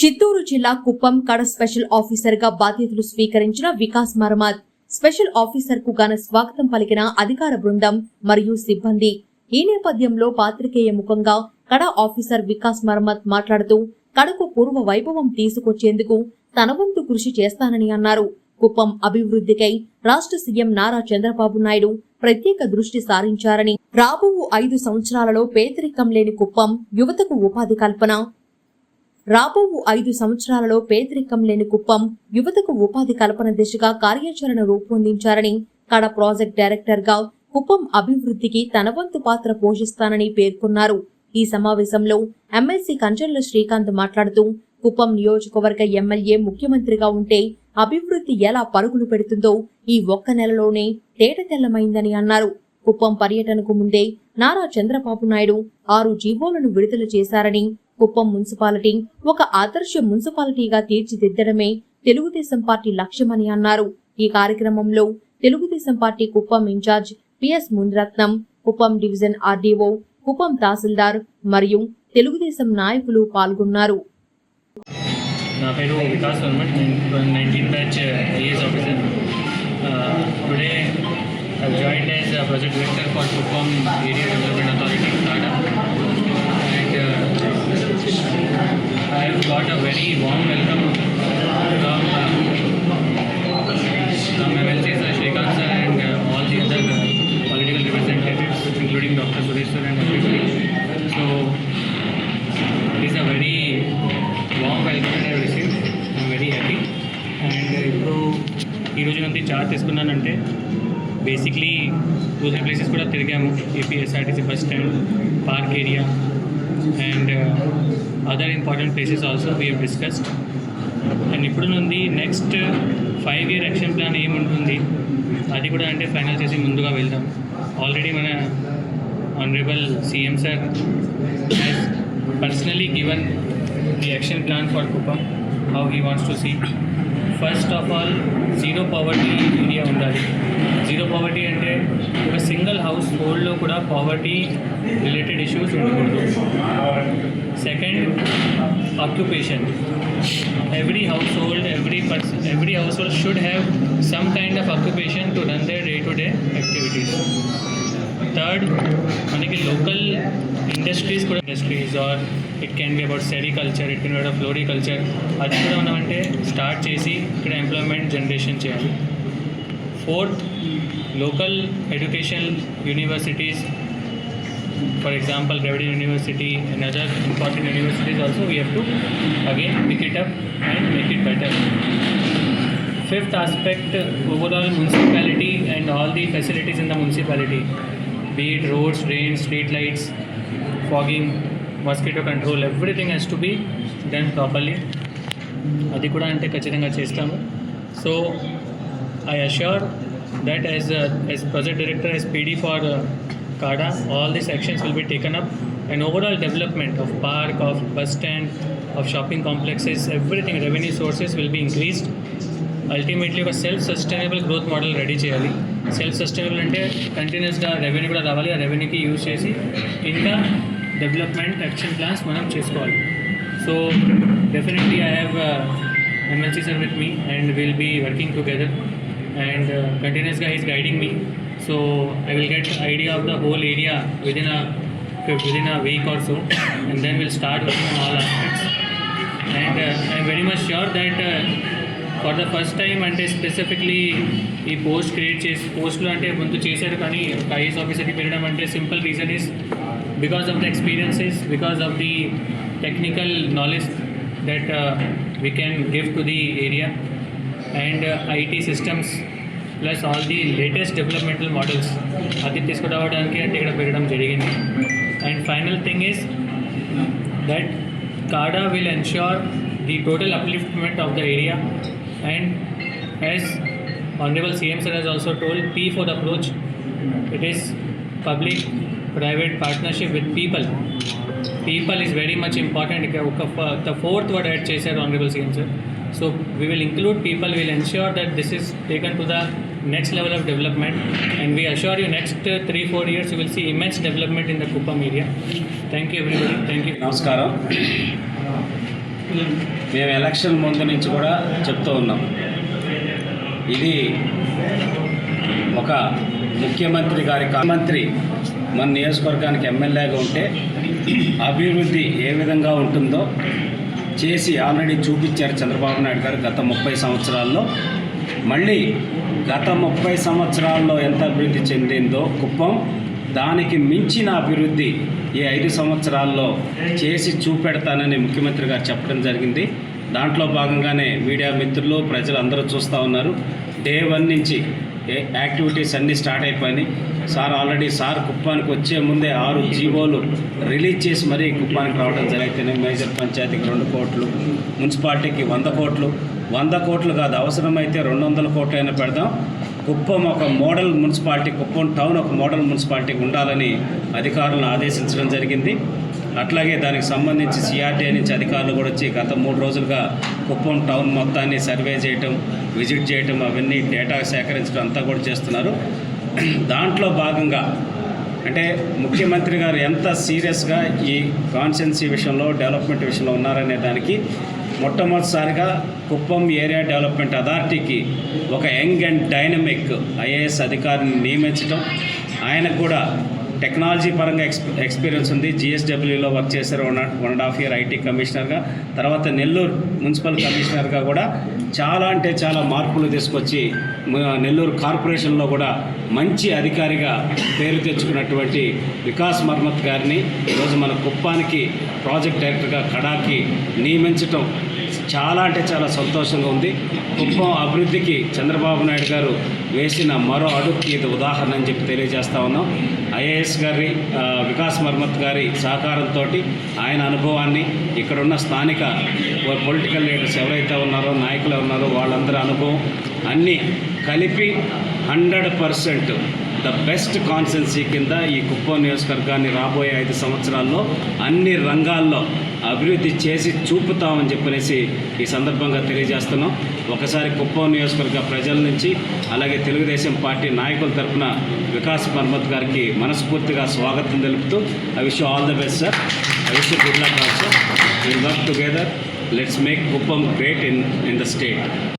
చిత్తూరు జిల్లా కుప్పం కడ స్పెషల్ ఆఫీసర్గా బాధ్యతలు స్వీకరించిన వికాస్ మరమత్ స్పెషల్ ఆఫీసర్కు గాన స్వాగతం పలికిన అధికార బృందం మరియు సిబ్బంది. ఈ నేపథ్యంలో పాత్రికేయ ముఖంగా కడ ఆఫీసర్ వికాస్ మరమత్ మాట్లాడుతూ కడకు పూర్వ వైభవం తీసుకొచ్చేందుకు తన వంతు కృషి చేస్తానని అన్నారు. కుప్పం అభివృద్ధికై రాష్ట్ర సీఎం నారా చంద్రబాబు నాయుడు ప్రత్యేక దృష్టి సారించారని రాబో ఐదు సంవత్సరాలలో పేదరికం లేని కుప్పం యువతకు ఉపాధి కల్పన రాబో ఐదు సంవత్సరాలలో పేదరికం లేని కుప్పం యువతకు ఉపాధి కల్పన దిశగా కార్యాచరణ రూపొందించారని కడ ప్రాజెక్ట్ డైరెక్టర్గా కుప్పం అభివృద్ధికి తన వంతు పాత్ర పోషిస్తానని పేర్కొన్నారు. ఈ సమావేశంలో ఎమ్మెల్సీ కంచర్ల శ్రీకాంత్ మాట్లాడుతూ కుప్పం నియోజకవర్గ ఎమ్మెల్యే ముఖ్యమంత్రిగా ఉంటే అభివృద్ధి ఎలా పరుగులు పెడుతుందో ఈ ఒక్క నెలలోనే తేటతెల్లమైందని అన్నారు. కుప్పం పర్యటనకు ముందే నారా చంద్రబాబు నాయుడు ఆరు జీవోలను విడుదల చేశారని కుప్పం మున్సిపాలిటీ ఒక ఆదర్శ మున్సిపాలిటీగా తీర్చిదిద్దడమే తెలుగుదేశం పార్టీ లక్ష్యమని అన్నారు. ఈ కార్యక్రమంలో Telugu Desam party Kuppam incharge PS Muniratnam Kuppam division RDO Kuppam tahsildar మరియు తెలుగుదేశం నాయకులు పాల్గొన్నారు. నా పేరు Vikas Varman. Nineteen batch IAS officer today joined as project director for Kuppam area development authority Tata I have got a very warm welcome from from MLCs uh, Shrikant sir and uh, all the other uh, political representatives including Dr. Suresh sir and everybody. So it is a very warm welcome that I have received. I am very happy. And ఇప్పుడు ఈ రోజు నుంచి charge తీసుకున్నానంటే basically two three places కూడా తిరిగాము APSRTC bus stand park area and other important places also we have discussed and ఇప్పుడు నుండి next five year action plan ఏముంటుంది? అది కూడా అంటే ఫైనల్ చేసి ముందుగా వెళ్దాం. ఆల్రెడీ మన honourable CM sir has personally given the action plan for Kuppam how he wants to see first of all zero poverty area ఉండాలి జీరో పావర్టీ అంటే ఒక సింగిల్ హౌస్ హోల్డ్లో కూడా పావర్టీ రిలేటెడ్ ఇష్యూస్ ఉండకూడదు second occupation every household every person every household should have some kind of occupation to run their day to day activities third మనకి local industries కూడా industries are it can be about sericulture it can be floriculture అది కూడా ఉన్నామంటే start చేసి ఇక్కడ employment generation చేయాలి. Fourth local education universities for example Dravidian university and other important universities also we who again make it up and make it better fifth aspect overall municipality and all the facilities in the municipality beat roads drain street lights fogging mosquito control everything has to be then properly అది కూడా అంటే ఖచ్చితంగా చేస్తాము. So I assure that as as project director as PD for KADA all this actions will be taken up and overall development of park of bus stand of shopping complexes everything revenue sources will be increased ultimately ఒక self sustainable growth model ready చేయాలి. Self sustainable అంటే కంటిన్యూస్గా revenue కూడా రావాలి ఆ రెవెన్యూకి use చేసి ఇంకా development action plans మనం చేసుకోవాలి so definitely I have MLC sir with me and will be working together and uh, continuously he's guiding me so i will get idea of the whole area within a within a week or so and then we'll start working on all aspects and uh, i'm very much sure that uh, for the first time అంటే specifically ఈ post create చేసి పోస్ట్లో అంటే ముందు చేశారు కానీ ఒక is ఆఫీసర్కి పెరగడం అంటే simple reason is because of the experiences, because of the technical knowledge that uh, we can give to the area and uh, IT systems plus all the latest developmental models. And And final thing is that CADA will ensure the total upliftment of the area. And as Honorable CM sir has also told, P4 approach, it is public. Private partnership with people people is very much important ఇక ఒక the fourth word add చేశారు honourable CM sir so we will include people will ensure that this is taken to the next level of development and we assure you next three four years you will see immense development in the Kuppam area thank you everybody thank you నమస్కారం. మేము election ముందు నుంచి కూడా చెప్తూ ఉన్నాం. ఇది ఒక ముఖ్యమంత్రి గారి మంత్రి మన నియోజకవర్గానికి ఎమ్మెల్యేగా ఉంటే అభివృద్ధి ఏ విధంగా ఉంటుందో చేసి ఆల్రెడీ చూపించారు చంద్రబాబు నాయుడు గారు గత ముప్పై సంవత్సరాల్లో. మళ్ళీ గత ముప్పై సంవత్సరాల్లో ఎంత అభివృద్ధి చెందిందో కుప్పం దానికి మించిన అభివృద్ధి ఈ ఐదు సంవత్సరాల్లో చేసి చూపెడతానని ముఖ్యమంత్రి గారు చెప్పడం జరిగింది. దాంట్లో భాగంగానే మీడియా మిత్రులు ప్రజలు అందరూ చూస్తూ ఉన్నారు. డే వన్ నుంచి యాక్టివిటీస్ అన్నీ స్టార్ట్ అయిపోయినాయి. సార్ ఆల్రెడీ సార్ కుప్పానికి వచ్చే ముందే ఆరు జీవోలు రిలీజ్ చేసి మరీ కుప్పానికి రావడం జరుగుతుంది మేజర్ పంచాయతీకి రెండు కోట్లు మున్సిపాలిటీకి వంద కోట్లు. వంద కోట్లు కాదు అవసరమైతే రెండు వందల కోట్లు అయినా పెడదాం. కుప్పం ఒక మోడల్ మున్సిపాలిటీ కుప్పం టౌన్ ఒక మోడల్ మున్సిపాలిటీ ఉండాలని అధికారులను ఆదేశించడం జరిగింది. అట్లాగే దానికి సంబంధించి సిఆర్టీఐ నుంచి అధికారులు కూడా వచ్చి గత మూడు రోజులుగా కుప్పం టౌన్ మొత్తాన్ని సర్వే చేయటం విజిట్ చేయటం అవన్నీ డేటా సేకరించడం అంతా కూడా చేస్తున్నారు. దాంట్లో భాగంగా అంటే ముఖ్యమంత్రి గారు ఎంత సీరియస్గా ఈ కాన్స్టెన్సీ విషయంలో డెవలప్మెంట్ విషయంలో ఉన్నారనే దానికి మొట్టమొదటిసారిగా కుప్పం ఏరియా డెవలప్మెంట్ అథారిటీకి ఒక యంగ్ అండ్ డైనమిక్ ఐఏఎస్ అధికారిని నియమించడం ఆయనకు కూడా టెక్నాలజీ పరంగా ఎక్స్ ఎక్స్పీరియన్స్ ఉంది. జిఎస్డబ్ల్యూలో వర్క్ చేశారు one one and half year IT కమిషనర్గా. తర్వాత నెల్లూరు మున్సిపల్ కమిషనర్గా కూడా చాలా అంటే చాలా మార్పులు తీసుకొచ్చి నెల్లూరు కార్పొరేషన్లో కూడా మంచి అధికారిగా పేరు తెచ్చుకున్నటువంటి వికాస్ మర్మత్ గారిని ఈరోజు మన కుప్పానికి ప్రాజెక్ట్ డైరెక్టర్గా కడాకి నియమించటం చాలా అంటే చాలా సంతోషంగా ఉంది. కుప్పం అభివృద్ధికి చంద్రబాబు నాయుడు గారు వేసిన మరో అడుగుకి ఇది ఉదాహరణ అని చెప్పి తెలియజేస్తా ఉన్నాం. ఐఏఎస్ గారి వికాస్ మర్మత్ గారి సహకారంతో ఆయన అనుభవాన్ని ఇక్కడున్న స్థానిక పొలిటికల్ లీడర్స్ ఎవరైతే ఉన్నారో నాయకులు ఉన్నారో వాళ్ళందరి అనుభవం అన్నీ కలిపి hundred percent the best constituency కింద ఈ కుప్పం నియోజకవర్గాన్ని రాబోయే ఐదు సంవత్సరాల్లో అన్ని రంగాల్లో అభివృద్ధి చేసి చూపుతామని చెప్పనేసి ఈ సందర్భంగా తెలియజేస్తున్నాం. ఒకసారి కుప్పం నియోజకవర్గ ప్రజల నుంచి అలాగే తెలుగుదేశం పార్టీ నాయకుల తరఫున వికాస్ మర్మత్ గారికి మనస్ఫూర్తిగా స్వాగతం తెలుపుతూ I wish all the best sir I wish good luck also will work together let's make Kuppam great in in the state